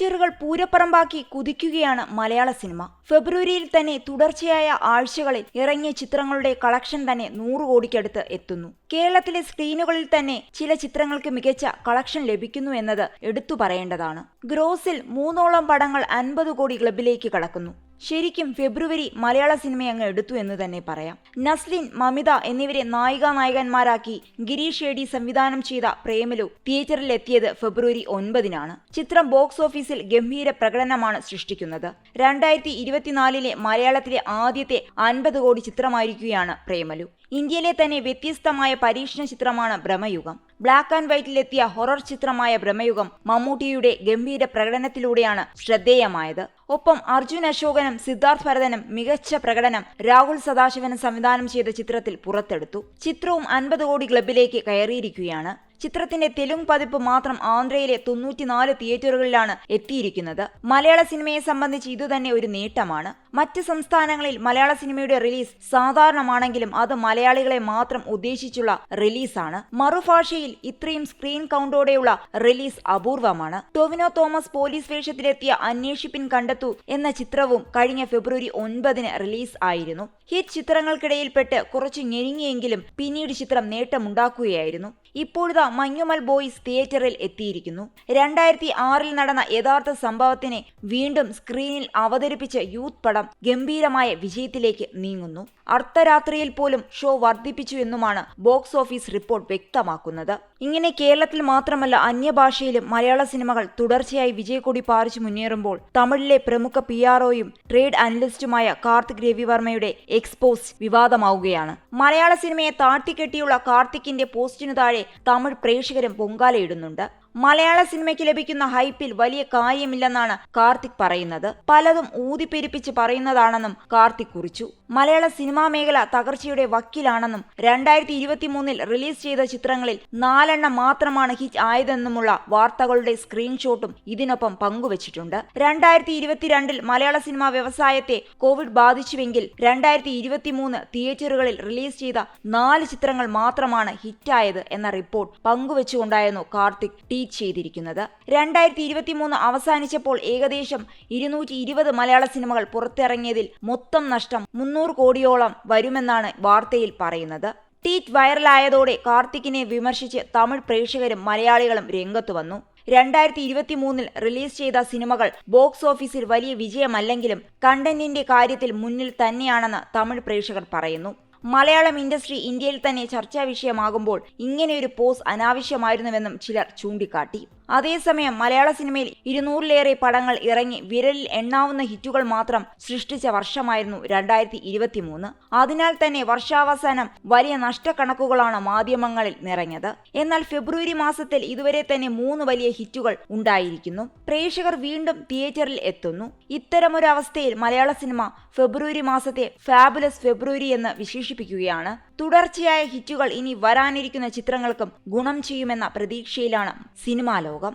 തിയേറ്ററുകൾ പൂരപ്പറമ്പാക്കി കുതിക്കുകയാണ് മലയാള സിനിമ. ഫെബ്രുവരിയിൽ തന്നെ തുടർച്ചയായ ആഴ്ചകളിൽ ഇറങ്ങിയ ചിത്രങ്ങളുടെ കളക്ഷൻ തന്നെ നൂറ് കോടിക്കടുത്ത് എത്തുന്നു. കേരളത്തിലെ സ്ക്രീനുകളിൽ തന്നെ ചില ചിത്രങ്ങൾക്ക് മികച്ച കളക്ഷൻ ലഭിക്കുന്നു എന്നത് എടുത്തു പറയേണ്ടതാണ്. ഗ്രോസിൽ മൂന്നോളം പടങ്ങൾ അൻപത് കോടി ക്ലബിലേക്ക് കടക്കുന്നു. ശരിക്കും ഫെബ്രുവരി മലയാള സിനിമയങ്ങ് എടുത്തു എന്ന് തന്നെ പറയാം. നസ്ലിൻ മമിത എന്നിവരെ നായിക നായകന്മാരാക്കി ഗിരീഷ് ഷേഡി സംവിധാനം ചെയ്ത പ്രേമലു തിയേറ്ററിൽ എത്തിയത് ഫെബ്രുവരി ഒൻപതിനാണ്. ചിത്രം ബോക്സ് ഓഫീസിൽ ഗംഭീര പ്രകടനമാണ് സൃഷ്ടിക്കുന്നത്. രണ്ടായിരത്തി ഇരുപത്തിനാലിലെ മലയാളത്തിലെ ആദ്യത്തെ അൻപത് കോടി ചിത്രമായിരിക്കുകയാണ് പ്രേമലു. ഇന്ത്യയിലെ തന്നെ വ്യത്യസ്തമായ പരീക്ഷണ ചിത്രമാണ് ഭ്രമയുഗം ബ്ലാക്ക് ആൻഡ് വൈറ്റിലെത്തിയ ഹൊറർ ചിത്രമായ ഭ്രമയുഗം മമ്മൂട്ടിയുടെ ഗംഭീര പ്രകടനത്തിലൂടെയാണ് ശ്രദ്ധേയമായത്. ഒപ്പം അർജുൻ അശോകനും സിദ്ധാർത്ഥ് ഭരതനും മികച്ച പ്രകടനം രാഹുൽ സദാശിവനും സംവിധാനം ചെയ്ത ചിത്രത്തിൽ പുറത്തെടുത്തു. ചിത്രവും അൻപത് കോടി ക്ലബിലേക്ക് കയറിയിരിക്കുകയാണ്. ചിത്രത്തിന്റെ തെലുങ്ക് പതിപ്പ് മാത്രം ആന്ധ്രയിലെ തൊണ്ണൂറ്റിനാല് തിയേറ്ററുകളിലാണ് എത്തിയിരിക്കുന്നത്. മലയാള സിനിമയെ സംബന്ധിച്ച് ഇതുതന്നെ ഒരു നേട്ടമാണ്. മറ്റ് സംസ്ഥാനങ്ങളിൽ മലയാള സിനിമയുടെ റിലീസ് സാധാരണമാണെങ്കിലും അത് മലയാളികളെ മാത്രം ഉദ്ദേശിച്ചുള്ള റിലീസാണ്. മറുഭാഷയിൽ ഇത്രയും സ്ക്രീൻ കൗണ്ടോടെയുള്ള റിലീസ് അപൂർവമാണ്. ടൊവിനോ തോമസ് പോലീസ് വേഷത്തിലെത്തിയ അന്വേഷിപ്പിൻ കണ്ടെത്തു എന്ന ചിത്രവും കഴിഞ്ഞ ഫെബ്രുവരി ഒൻപതിന് റിലീസ് ആയിരുന്നു. ഹിറ്റ് ചിത്രങ്ങൾക്കിടയിൽപ്പെട്ട് കുറച്ച് ഞെരുങ്ങിയെങ്കിലും പിന്നീട് ചിത്രം നേട്ടമുണ്ടാക്കുകയായിരുന്നു. ഇപ്പോഴിതാ മഞ്ഞുമൽ ബോയ്സ് തിയേറ്ററിൽ എത്തിയിരിക്കുന്നു. രണ്ടായിരത്തി ആറിൽ നടന്ന യഥാർത്ഥ സംഭവത്തിനെ വീണ്ടും സ്ക്രീനിൽ അവതരിപ്പിച്ച യൂത്ത് പടം ഗംഭീരമായ വിജയത്തിലേക്ക് നീങ്ങുന്നു. അർദ്ധരാത്രിയിൽ പോലും ഷോ വർദ്ധിപ്പിച്ചു എന്നുമാണ് ബോക്സ് ഓഫീസ് റിപ്പോർട്ട് വ്യക്തമാക്കുന്നത്. ഇങ്ങനെ കേരളത്തിൽ മാത്രമല്ല അന്യഭാഷയിലും മലയാള സിനിമകൾ തുടർച്ചയായി വിജയക്കൊടി പാറിച്ചു മുന്നേറുമ്പോൾ തമിഴിലെ പ്രമുഖ പി ആർഒയും ട്രേഡ് അനലിസ്റ്റുമായ കാർത്തിക് രവിവർമ്മയുടെ എക്സ്പോസ് വിവാദമാവുകയാണ്. മലയാള സിനിമയെ താട്ടിക്കെട്ടിയുള്ള കാർത്തിക്കിന്റെ പോസ്റ്റിനു താഴെ തമിഴ് പ്രേക്ഷകരും പൊങ്കാലയിടുന്നുണ്ട്. മലയാള സിനിമയ്ക്ക് ലഭിക്കുന്ന ഹൈപ്പിൽ വലിയ കാര്യമില്ലെന്നാണ് കാർത്തിക് പറയുന്നത്. പലതും ഊതിപ്പെരിപ്പിച്ച് പറയുന്നതാണെന്നും കാർത്തിക് കുറിച്ചു. മലയാള സിനിമാ മേഖല തകർച്ചയുടെ വക്കിലാണെന്നും രണ്ടായിരത്തി ഇരുപത്തി മൂന്നിൽ റിലീസ് ചെയ്ത ചിത്രങ്ങളിൽ നാലെണ്ണം മാത്രമാണ് ഹിറ്റ് ആയതെന്നുമുള്ള വാർത്തകളുടെ സ്ക്രീൻഷോട്ടും ഇതിനൊപ്പം പങ്കുവച്ചിട്ടുണ്ട്. രണ്ടായിരത്തി ഇരുപത്തിരണ്ടിൽ മലയാള സിനിമാ വ്യവസായത്തെ കോവിഡ് ബാധിച്ചുവെങ്കിൽ രണ്ടായിരത്തി ഇരുപത്തിമൂന്ന് തിയേറ്ററുകളിൽ റിലീസ് ചെയ്ത നാല് ചിത്രങ്ങൾ മാത്രമാണ് ഹിറ്റായത് എന്ന റിപ്പോർട്ട് പങ്കുവച്ചുകൊണ്ടായിരുന്നു കാർത്തിക് ട്വീറ്റ് ചെയ്തിരിക്കുന്നത്. രണ്ടായിരത്തി ഇരുപത്തി മൂന്ന് അവസാനിച്ചപ്പോൾ ഏകദേശം ഇരുന്നൂറ്റി ഇരുപത് മലയാള സിനിമകൾ പുറത്തിറങ്ങിയതിൽ മൊത്തം നഷ്ടം മുന്നൂറ് കോടിയോളം വരുമെന്നാണ് വാർത്തയിൽ പറയുന്നത്. ട്വീറ്റ് വൈറലായതോടെ കാർത്തിക്കിനെ വിമർശിച്ച് തമിഴ് പ്രേക്ഷകരും മലയാളികളും രംഗത്തു വന്നു. രണ്ടായിരത്തി ഇരുപത്തി മൂന്നിൽ റിലീസ് ചെയ്ത സിനിമകൾ ബോക്സ് ഓഫീസിൽ വലിയ വിജയമല്ലെങ്കിലും കണ്ടന്റിന്റെ കാര്യത്തിൽ മുന്നിൽ തന്നെയാണെന്ന് തമിഴ് പ്രേക്ഷകർ പറയുന്നു. മലയാളം ഇൻഡസ്ട്രി ഇന്ത്യയിൽ തന്നെ ചർച്ചാ വിഷയമാകുമ്പോൾ ഇങ്ങനെയൊരു പോസ് അനാവശ്യമായിരുന്നുവെന്നും ചിലർ ചൂണ്ടിക്കാട്ടി. അതേസമയം മലയാള സിനിമയിൽ ഇരുന്നൂറിലേറെ പടങ്ങൾ ഇറങ്ങി വിരലിൽ എണ്ണാവുന്ന ഹിറ്റുകൾ മാത്രം സൃഷ്ടിച്ച വർഷമായിരുന്നു രണ്ടായിരത്തി ഇരുപത്തി മൂന്ന് അതിനാൽ തന്നെ വർഷാവസാനം വലിയ നഷ്ടക്കണക്കുകളാണ് മാധ്യമങ്ങളിൽ നിറഞ്ഞത്. എന്നാൽ ഫെബ്രുവരി മാസത്തിൽ ഇതുവരെ തന്നെ മൂന്ന് വലിയ ഹിറ്റുകൾ ഉണ്ടായിരിക്കുന്നു. പ്രേക്ഷകർ വീണ്ടും തിയേറ്ററിൽ എത്തുന്നു. ഇത്തരമൊരവസ്ഥയിൽ മലയാള സിനിമ ഫെബ്രുവരി മാസത്തെ ഫാബുലസ് ഫെബ്രുവരി എന്ന് വിശേഷിപ്പിക്കുകയാണ്. തുടർച്ചയായ ഹിറ്റുകൾ ഇനി വരാനിരിക്കുന്ന ചിത്രങ്ങൾക്കും ഗുണം ചെയ്യുമെന്ന പ്രതീക്ഷയിലാണ് സിനിമാ ലോകം.